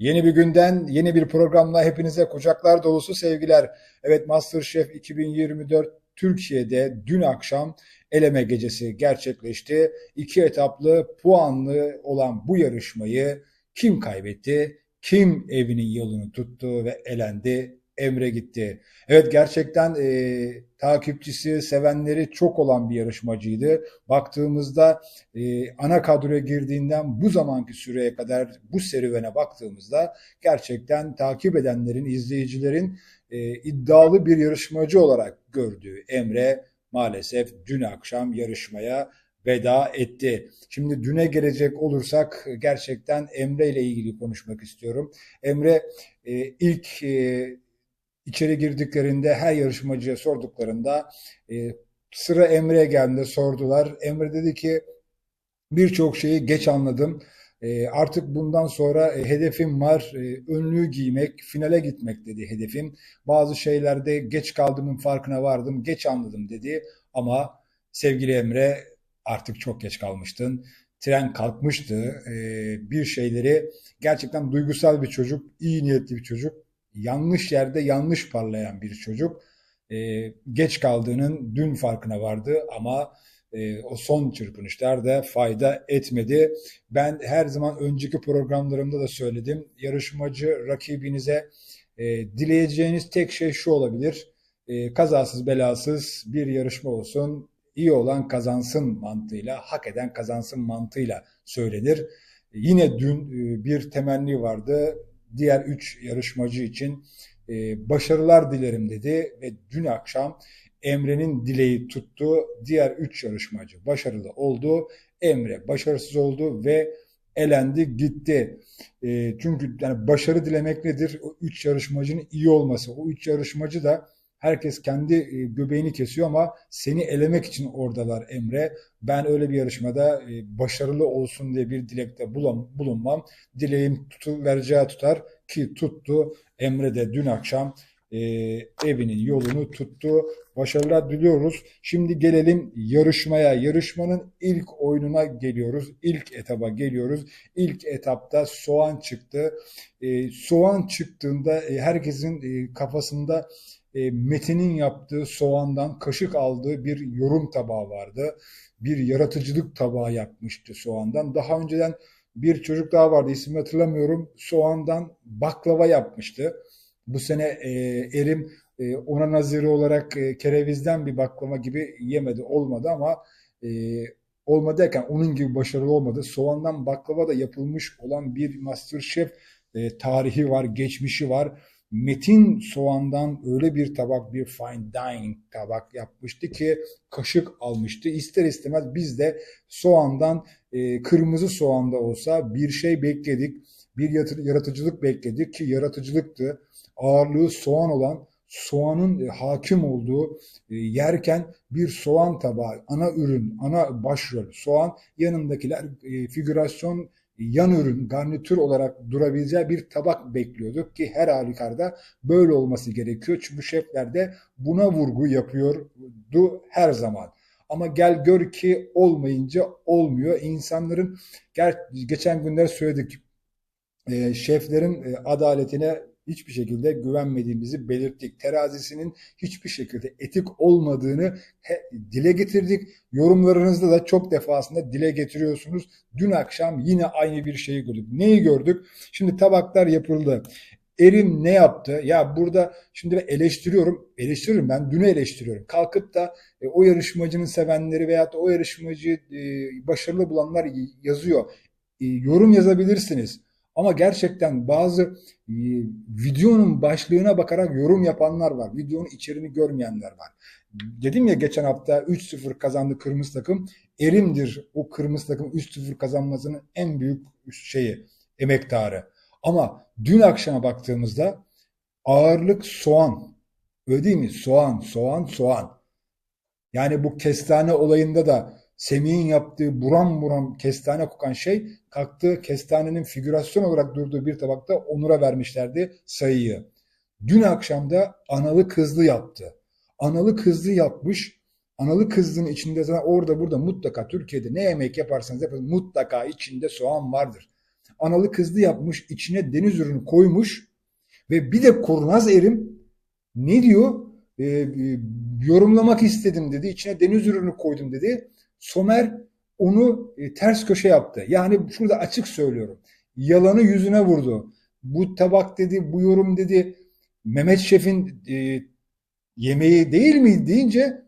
Yeni bir günden, yeni bir programla hepinize kucaklar dolusu sevgiler. Evet MasterChef 2024 Türkiye'de dün akşam eleme gecesi gerçekleşti. İki etaplı puanlı olan bu yarışmayı kim kaybetti? Kim evinin yolunu tuttu ve elendi? Emre gitti. Evet gerçekten e, takipçisi, sevenleri çok olan bir yarışmacıydı. Baktığımızda e, ana kadroya girdiğinden bu zamanki süreye kadar bu serüvene baktığımızda gerçekten takip edenlerin, izleyicilerin e, iddialı bir yarışmacı olarak gördüğü Emre maalesef dün akşam yarışmaya veda etti. Şimdi düne gelecek olursak gerçekten Emre ile ilgili konuşmak istiyorum. Emre e, ilk e, içeri girdiklerinde her yarışmacıya sorduklarında e, sıra Emre'ye geldiğinde sordular. Emre dedi ki birçok şeyi geç anladım. E, artık bundan sonra e, hedefim var. E, önlüğü giymek, finale gitmek dedi hedefim. Bazı şeylerde geç kaldığımın farkına vardım, geç anladım dedi. Ama sevgili Emre artık çok geç kalmıştın. Tren kalkmıştı. E, bir şeyleri gerçekten duygusal bir çocuk, iyi niyetli bir çocuk yanlış yerde yanlış parlayan bir çocuk. E, geç kaldığının dün farkına vardı ama e, o son çırpınışlar da fayda etmedi. Ben her zaman önceki programlarımda da söyledim. Yarışmacı rakibinize e, dileyeceğiniz tek şey şu olabilir. E, kazasız belasız bir yarışma olsun. İyi olan kazansın mantığıyla, hak eden kazansın mantığıyla söylenir. Yine dün e, bir temenni vardı diğer üç yarışmacı için e, başarılar dilerim dedi ve dün akşam Emre'nin dileği tuttu. Diğer üç yarışmacı başarılı oldu. Emre başarısız oldu ve elendi gitti. E, çünkü yani başarı dilemek nedir? O üç yarışmacının iyi olması. O üç yarışmacı da Herkes kendi e, göbeğini kesiyor ama seni elemek için oradalar Emre. Ben öyle bir yarışmada e, başarılı olsun diye bir dilekte bulunmam. Dileğim tutu, vereceği tutar ki tuttu. Emre de dün akşam e, evinin yolunu tuttu. Başarılar diliyoruz. Şimdi gelelim yarışmaya. Yarışmanın ilk oyununa geliyoruz. İlk etaba geliyoruz. İlk etapta soğan çıktı. Soğan çıktığında herkesin kafasında e, Metin'in yaptığı soğandan kaşık aldığı bir yorum tabağı vardı. Bir yaratıcılık tabağı yapmıştı soğandan. Daha önceden bir çocuk daha vardı ismini hatırlamıyorum. Soğandan baklava yapmıştı. Bu sene e, Erim e, ona naziri olarak e, kerevizden bir baklava gibi yemedi olmadı ama e, olmadı derken onun gibi başarılı olmadı. Soğandan baklava da yapılmış olan bir Masterchef e, tarihi var, geçmişi var Metin soğandan öyle bir tabak, bir fine dining tabak yapmıştı ki kaşık almıştı. İster istemez biz de soğandan e, kırmızı soğanda olsa bir şey bekledik. Bir yaratıcılık bekledik ki yaratıcılıktı. Ağırlığı soğan olan soğanın e, hakim olduğu e, yerken bir soğan tabağı, ana ürün, ana başrol soğan yanındakiler e, figürasyon yan ürün, garnitür olarak durabileceği bir tabak bekliyorduk ki her halükarda böyle olması gerekiyor. Çünkü şefler de buna vurgu yapıyordu her zaman. Ama gel gör ki olmayınca olmuyor. İnsanların geçen günler söyledik. E, şeflerin e, adaletine hiçbir şekilde güvenmediğimizi belirttik. Terazisinin hiçbir şekilde etik olmadığını dile getirdik. Yorumlarınızda da çok defasında dile getiriyorsunuz. Dün akşam yine aynı bir şeyi gördük. Neyi gördük? Şimdi tabaklar yapıldı. Erim ne yaptı? Ya burada şimdi eleştiriyorum. Eleştiriyorum ben dünü eleştiriyorum. Kalkıp da e, o yarışmacının sevenleri veyahut da o yarışmacıyı e, başarılı bulanlar yazıyor. E, yorum yazabilirsiniz. Ama gerçekten bazı e, videonun başlığına bakarak yorum yapanlar var. Videonun içeriğini görmeyenler var. Dedim ya geçen hafta 3-0 kazandı kırmızı takım. Erimdir o kırmızı takım 3-0 kazanmasının en büyük şeyi, emektarı. Ama dün akşama baktığımızda ağırlık soğan. Öyle değil mi? Soğan, soğan, soğan. Yani bu kestane olayında da Semih'in yaptığı buram buram kestane kokan şey kalktı kestanenin figürasyon olarak durduğu bir tabakta Onur'a vermişlerdi sayıyı. Dün akşam da analı kızlı yaptı. Analı kızlı yapmış. Analı kızlının içinde zaten orada burada mutlaka Türkiye'de ne yemek yaparsanız yapın mutlaka içinde soğan vardır. analı kızlı yapmış, içine deniz ürünü koymuş ve bir de kurnaz erim ne diyor? Ee, e, yorumlamak istedim dedi. İçine deniz ürünü koydum dedi. Somer onu e, ters köşe yaptı. Yani şurada açık söylüyorum. Yalanı yüzüne vurdu. Bu tabak dedi, bu yorum dedi. Mehmet Şef'in e, yemeği değil mi deyince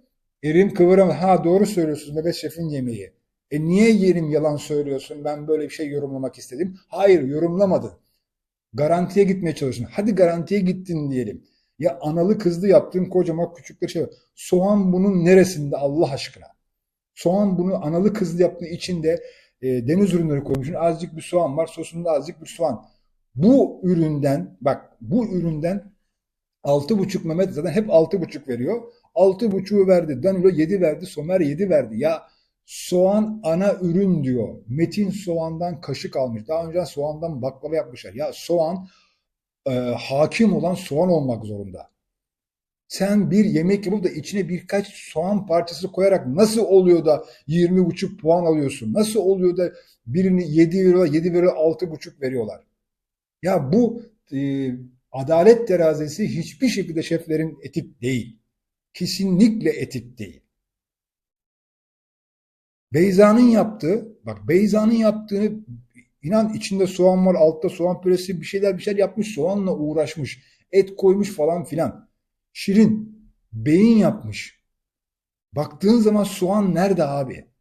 Erim kıvıramadı. Ha doğru söylüyorsunuz Mehmet Şef'in yemeği. E niye yerim yalan söylüyorsun? Ben böyle bir şey yorumlamak istedim. Hayır yorumlamadın. Garantiye gitmeye çalıştın. Hadi garantiye gittin diyelim. Ya analı kızlı yaptığın kocaman küçükleri şey var. Soğan bunun neresinde Allah aşkına? Soğan bunu analı kızlı yaptığın içinde e, deniz ürünleri koymuşsun. Azıcık bir soğan var. Sosunda azıcık bir soğan. Bu üründen bak bu üründen altı buçuk Mehmet zaten hep altı buçuk veriyor. Altı buçuğu verdi. Danilo yedi verdi. Somer yedi verdi. Ya soğan ana ürün diyor. Metin soğandan kaşık almış. Daha önce soğandan baklava yapmışlar. Ya soğan e, hakim olan soğan olmak zorunda. Sen bir yemek yapıp da içine birkaç soğan parçası koyarak nasıl oluyor da 20,5 puan alıyorsun? Nasıl oluyor da birini 7 veriyorlar, 7 veriyorlar, 6,5 veriyorlar? Ya bu e, adalet terazisi hiçbir şekilde şeflerin etik değil. Kesinlikle etik değil. Beyza'nın yaptığı, bak Beyza'nın yaptığını inan içinde soğan var, altta soğan püresi bir şeyler bir şeyler yapmış, soğanla uğraşmış, et koymuş falan filan. Şirin, beyin yapmış. Baktığın zaman soğan nerede abi?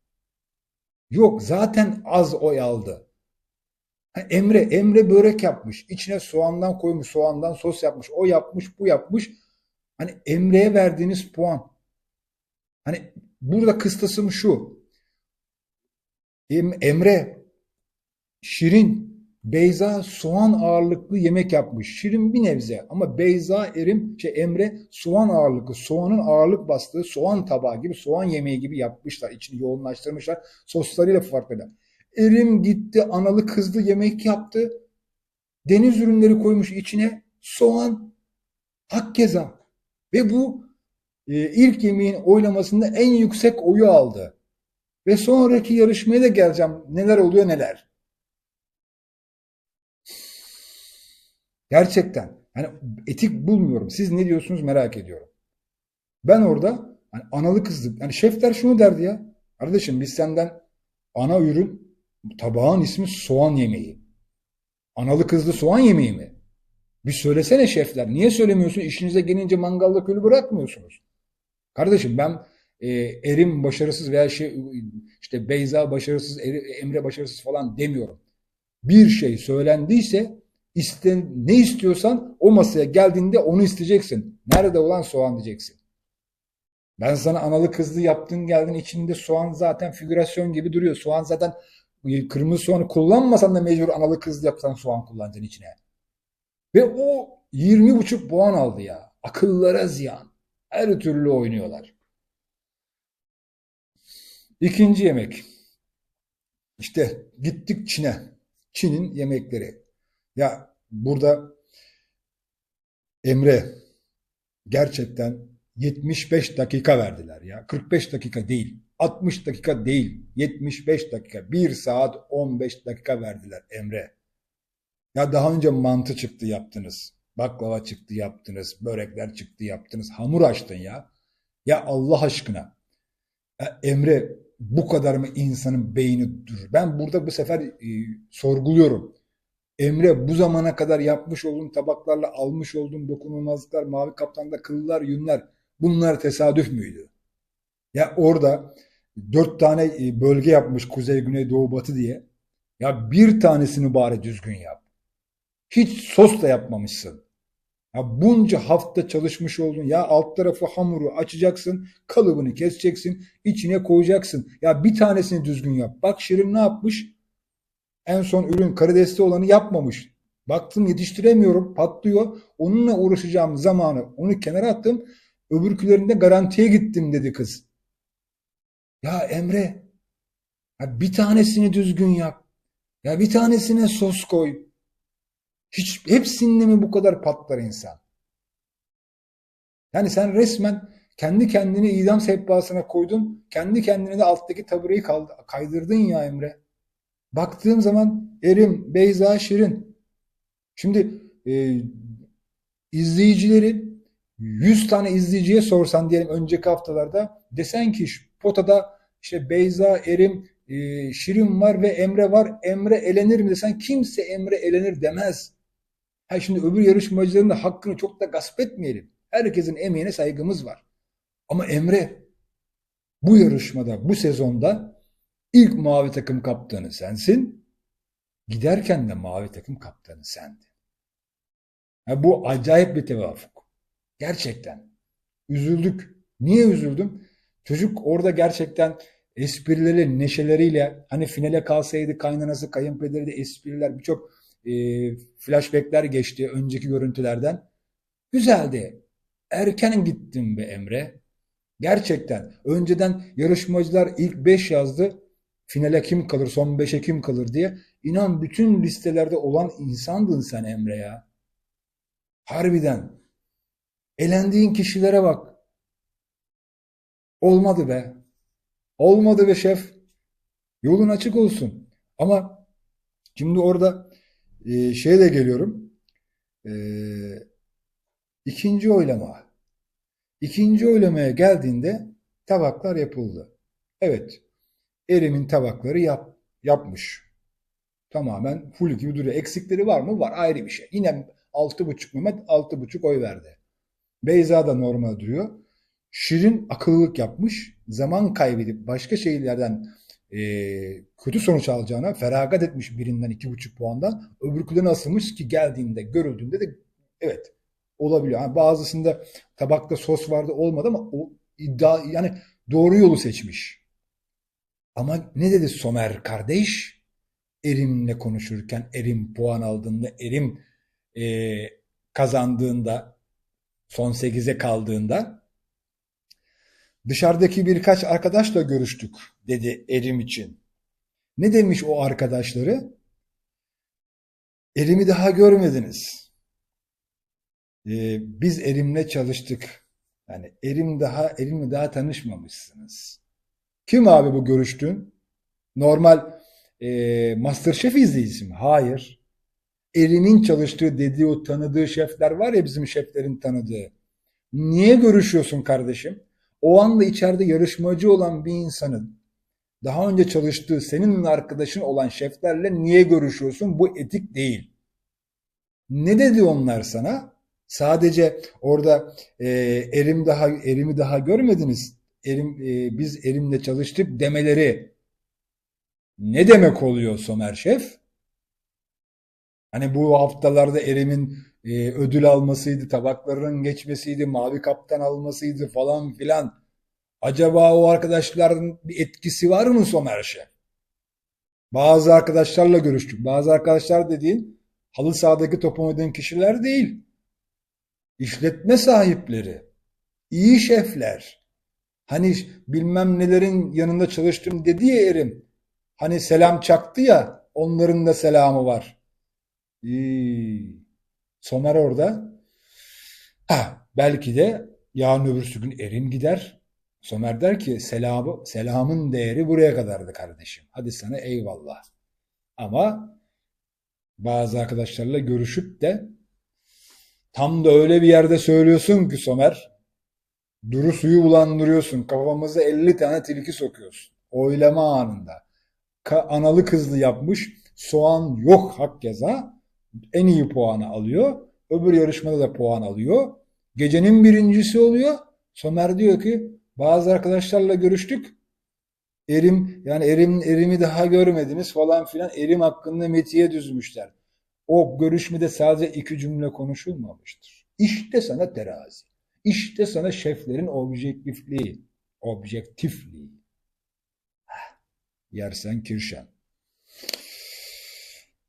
Yok zaten az oy aldı. Ha, Emre, Emre börek yapmış. İçine soğandan koymuş, soğandan sos yapmış. O yapmış, bu yapmış. Hani Emre'ye verdiğiniz puan. Hani burada kıstasım şu. Em- Emre, Şirin, Beyza soğan ağırlıklı yemek yapmış. Şirin bir nebze ama Beyza Erim, şey Emre soğan ağırlıklı, soğanın ağırlık bastığı soğan tabağı gibi, soğan yemeği gibi yapmışlar. İçini yoğunlaştırmışlar. Soslarıyla farklı. Erim gitti analı kızlı yemek yaptı. Deniz ürünleri koymuş içine. Soğan, hakkeza. Ve bu e, ilk yemeğin oylamasında en yüksek oyu aldı. Ve sonraki yarışmaya da geleceğim. Neler oluyor neler. Gerçekten. Yani etik bulmuyorum. Siz ne diyorsunuz merak ediyorum. Ben orada hani analı kızlı. Yani şefler şunu derdi ya. Kardeşim biz senden ana ürün tabağın ismi soğan yemeği. Analı kızlı soğan yemeği mi? Bir söylesene şefler. Niye söylemiyorsun? İşinize gelince mangalda külü bırakmıyorsunuz. Kardeşim ben e, Erim başarısız veya şey işte Beyza başarısız, Emre başarısız falan demiyorum. Bir şey söylendiyse iste, ne istiyorsan o masaya geldiğinde onu isteyeceksin. Nerede olan soğan diyeceksin. Ben sana analı kızlı yaptın geldin içinde soğan zaten figürasyon gibi duruyor. Soğan zaten kırmızı soğanı kullanmasan da mecbur analı kızlı yapsan soğan kullanacaksın içine. Ve o 20,5 puan aldı ya. Akıllara ziyan. Her türlü oynuyorlar. İkinci yemek. İşte gittik Çin'e. Çin'in yemekleri. Ya burada Emre gerçekten 75 dakika verdiler ya. 45 dakika değil. 60 dakika değil. 75 dakika. 1 saat 15 dakika verdiler Emre. Ya daha önce mantı çıktı yaptınız. Baklava çıktı yaptınız. Börekler çıktı yaptınız. Hamur açtın ya. Ya Allah aşkına. Ya Emre bu kadar mı insanın beyni durur? Ben burada bu sefer e, sorguluyorum. Emre bu zamana kadar yapmış olduğun tabaklarla almış olduğun dokunulmazlıklar, mavi kaptanda kıllar, yünler bunlar tesadüf müydü? Ya orada dört tane e, bölge yapmış kuzey, güney, doğu, batı diye. Ya bir tanesini bari düzgün yap. Hiç sos da yapmamışsın. Ya bunca hafta çalışmış oldun. Ya alt tarafı hamuru açacaksın, kalıbını keseceksin, içine koyacaksın. Ya bir tanesini düzgün yap. Bak Şirin ne yapmış? En son ürün karidesli olanı yapmamış. Baktım yetiştiremiyorum, patlıyor. Onunla uğraşacağım zamanı onu kenara attım. Öbürkülerinde garantiye gittim dedi kız. Ya Emre, ya bir tanesini düzgün yap. Ya bir tanesine sos koy. Hiç hepsinde mi bu kadar patlar insan? Yani sen resmen kendi kendini idam sehpasına koydun. Kendi kendine de alttaki tabureyi kaydırdın ya Emre. Baktığım zaman Erim, Beyza, Şirin. Şimdi e, izleyicileri 100 tane izleyiciye sorsan diyelim önceki haftalarda desen ki potada işte Beyza, Erim, e, Şirin var ve Emre var. Emre elenir mi desen kimse Emre elenir demez. Ha şimdi öbür yarışmacıların da hakkını çok da gasp etmeyelim. Herkesin emeğine saygımız var. Ama Emre bu yarışmada, bu sezonda ilk mavi takım kaptanı sensin. Giderken de mavi takım kaptanı sendin. Ha, bu acayip bir tevafuk. Gerçekten. Üzüldük. Niye üzüldüm? Çocuk orada gerçekten esprileri, neşeleriyle hani finale kalsaydı kaynanası, kayınpederi de espriler birçok e, flashbackler geçti önceki görüntülerden. Güzeldi. Erken gittim be Emre. Gerçekten. Önceden yarışmacılar ilk 5 yazdı. Finale kim kalır, son 5'e kim kalır diye. İnan bütün listelerde olan insandın sen Emre ya. Harbiden. Elendiğin kişilere bak. Olmadı be. Olmadı be şef. Yolun açık olsun. Ama şimdi orada e, şeye de geliyorum. E, ikinci oylama. İkinci oylamaya geldiğinde tabaklar yapıldı. Evet. Erim'in tabakları yap, yapmış. Tamamen full gibi duruyor. Eksikleri var mı? Var. Ayrı bir şey. Yine 6,5 Mehmet 6,5 oy verdi. Beyza da normal duruyor. Şirin akıllılık yapmış. Zaman kaybedip başka şeylerden e, kötü sonuç alacağına feragat etmiş birinden 2,5 puandan. Öbürkülerine asılmış ki geldiğinde görüldüğünde de evet olabiliyor. Yani bazısında tabakta sos vardı olmadı ama o iddia yani doğru yolu seçmiş. Ama ne dedi Somer kardeş? Erim'le konuşurken, Erim puan aldığında, Erim e, kazandığında, son 8'e kaldığında dışarıdaki birkaç arkadaşla görüştük dedi Erim için. Ne demiş o arkadaşları? Erim'i daha görmediniz. Ee, biz Erim'le çalıştık. Yani Erim daha Erim'le daha tanışmamışsınız. Kim abi bu görüştüğün? Normal e, Masterchef izleyicisi mi? Hayır. Erim'in çalıştığı dediği o tanıdığı şefler var ya bizim şeflerin tanıdığı. Niye görüşüyorsun kardeşim? O anda içeride yarışmacı olan bir insanın daha önce çalıştığı senin arkadaşın olan şeflerle niye görüşüyorsun? Bu etik değil. Ne dedi onlar sana? Sadece orada e, erim daha erimi daha görmediniz. Erim e, biz erimle çalıştık demeleri ne demek oluyor Somer Şef? Hani bu haftalarda Erim'in e, ödül almasıydı, tabaklarının geçmesiydi, mavi kaptan almasıydı falan filan. Acaba o arkadaşların bir etkisi var mı Somer Şef? Bazı arkadaşlarla görüştük. Bazı arkadaşlar dediğin halı sahadaki top oynayan kişiler değil. İşletme sahipleri, iyi şefler. Hani bilmem nelerin yanında çalıştım dedi ya Erim. Hani selam çaktı ya, onların da selamı var. İyi. Somer orada. Ha, belki de yarın öbürsü gün Erim gider. Somer der ki selamı, selamın değeri buraya kadardı kardeşim. Hadi sana eyvallah. Ama bazı arkadaşlarla görüşüp de tam da öyle bir yerde söylüyorsun ki Somer. Duru suyu bulandırıyorsun. Kafamıza 50 tane tilki sokuyorsun. Oylama anında. Ka analı kızlı yapmış. Soğan yok hak yaza. En iyi puanı alıyor. Öbür yarışmada da puan alıyor. Gecenin birincisi oluyor. Somer diyor ki bazı arkadaşlarla görüştük. Erim yani Erim Erim'i daha görmediniz falan filan. Erim hakkında metiye düzmüşler. O görüşmede sadece iki cümle konuşulmamıştır. İşte sana terazi. İşte sana şeflerin objektifliği. Objektifliği. Yersen Kirşen.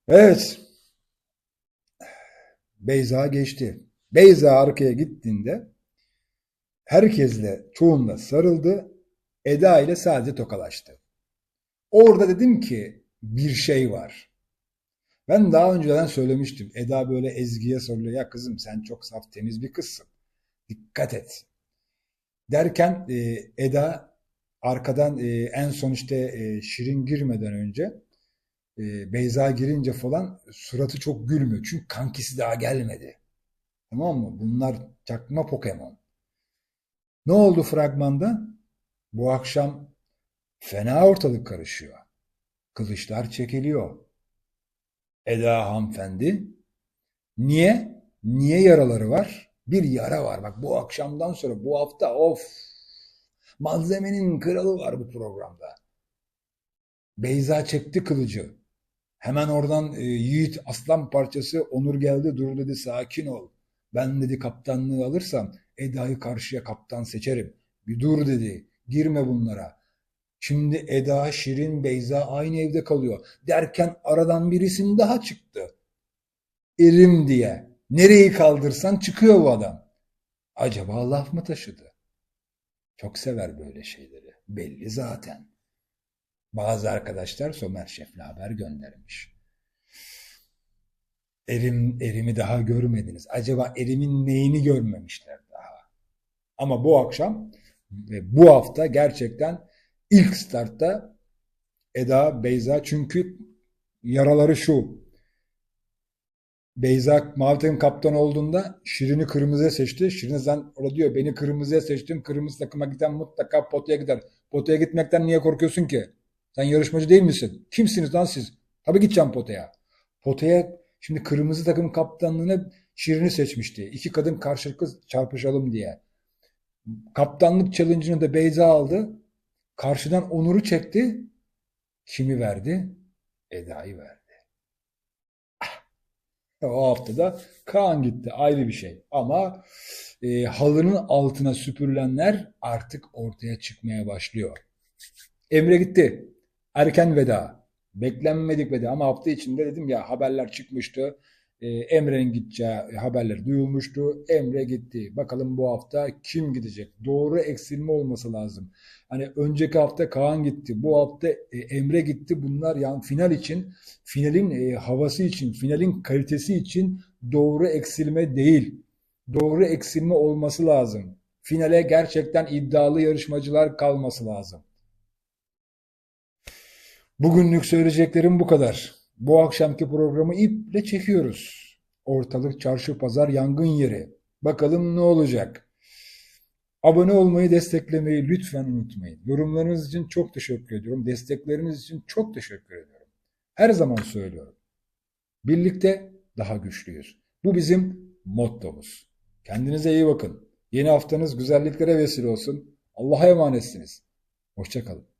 Evet. Beyza geçti. Beyza arkaya gittiğinde herkesle çoğunla sarıldı. Eda ile sadece tokalaştı. Orada dedim ki bir şey var. Ben daha önceden söylemiştim. Eda böyle Ezgi'ye soruyor. Ya kızım sen çok saf temiz bir kızsın. Dikkat et. Derken e, Eda arkadan e, en son işte e, Şirin girmeden önce e, Beyza girince falan suratı çok gülmüyor. Çünkü kankisi daha gelmedi. Tamam mı? Bunlar çakma Pokemon. Ne oldu fragmanda? Bu akşam fena ortalık karışıyor. Kılıçlar çekiliyor. Eda hanımefendi. Niye? Niye yaraları var? Bir yara var. Bak bu akşamdan sonra bu hafta of malzemenin kralı var bu programda. Beyza çekti kılıcı. Hemen oradan e, Yiğit aslan parçası Onur geldi dur dedi sakin ol. Ben dedi kaptanlığı alırsam Eda'yı karşıya kaptan seçerim. Bir dur dedi. Girme bunlara. Şimdi Eda, Şirin, Beyza aynı evde kalıyor. Derken aradan birisinin daha çıktı. Erim diye. Nereyi kaldırsan çıkıyor bu adam. Acaba laf mı taşıdı? Çok sever böyle şeyleri. Belli zaten. Bazı arkadaşlar Somer Şef'le haber göndermiş. Erim, Erim'i daha görmediniz. Acaba Erim'in neyini görmemişler daha? Ama bu akşam ve bu hafta gerçekten ilk startta Eda, Beyza çünkü yaraları şu. Beyza mavi kaptan olduğunda Şirin'i kırmızıya seçti. Şirin zaten orada diyor beni kırmızıya seçtim. Kırmızı takıma giden mutlaka potaya gider. Potaya gitmekten niye korkuyorsun ki? Sen yarışmacı değil misin? Kimsiniz lan siz? Tabii gideceğim potaya. Potaya şimdi kırmızı takım kaptanlığına Şirin'i seçmişti. İki kadın karşılıklı çarpışalım diye. Kaptanlık challenge'ını da Beyza aldı. Karşıdan Onur'u çekti. Kimi verdi? Eda'yı verdi. O haftada Kaan gitti ayrı bir şey. Ama e, halının altına süpürülenler artık ortaya çıkmaya başlıyor. Emre gitti. Erken veda. Beklenmedik veda ama hafta içinde dedim ya haberler çıkmıştı. E, Emre'nin gideceği haberler duyulmuştu. Emre gitti. Bakalım bu hafta kim gidecek? Doğru eksilme olması lazım. Hani önceki hafta Kaan gitti. Bu hafta e, Emre gitti. Bunlar yani final için, finalin e, havası için, finalin kalitesi için doğru eksilme değil. Doğru eksilme olması lazım. Finale gerçekten iddialı yarışmacılar kalması lazım. Bugünlük söyleyeceklerim bu kadar. Bu akşamki programı iple çekiyoruz. Ortalık çarşı pazar yangın yeri. Bakalım ne olacak? Abone olmayı, desteklemeyi lütfen unutmayın. Yorumlarınız için çok teşekkür ediyorum. Destekleriniz için çok teşekkür ediyorum. Her zaman söylüyorum. Birlikte daha güçlüyüz. Bu bizim mottomuz. Kendinize iyi bakın. Yeni haftanız güzelliklere vesile olsun. Allah'a emanetsiniz. Hoşçakalın.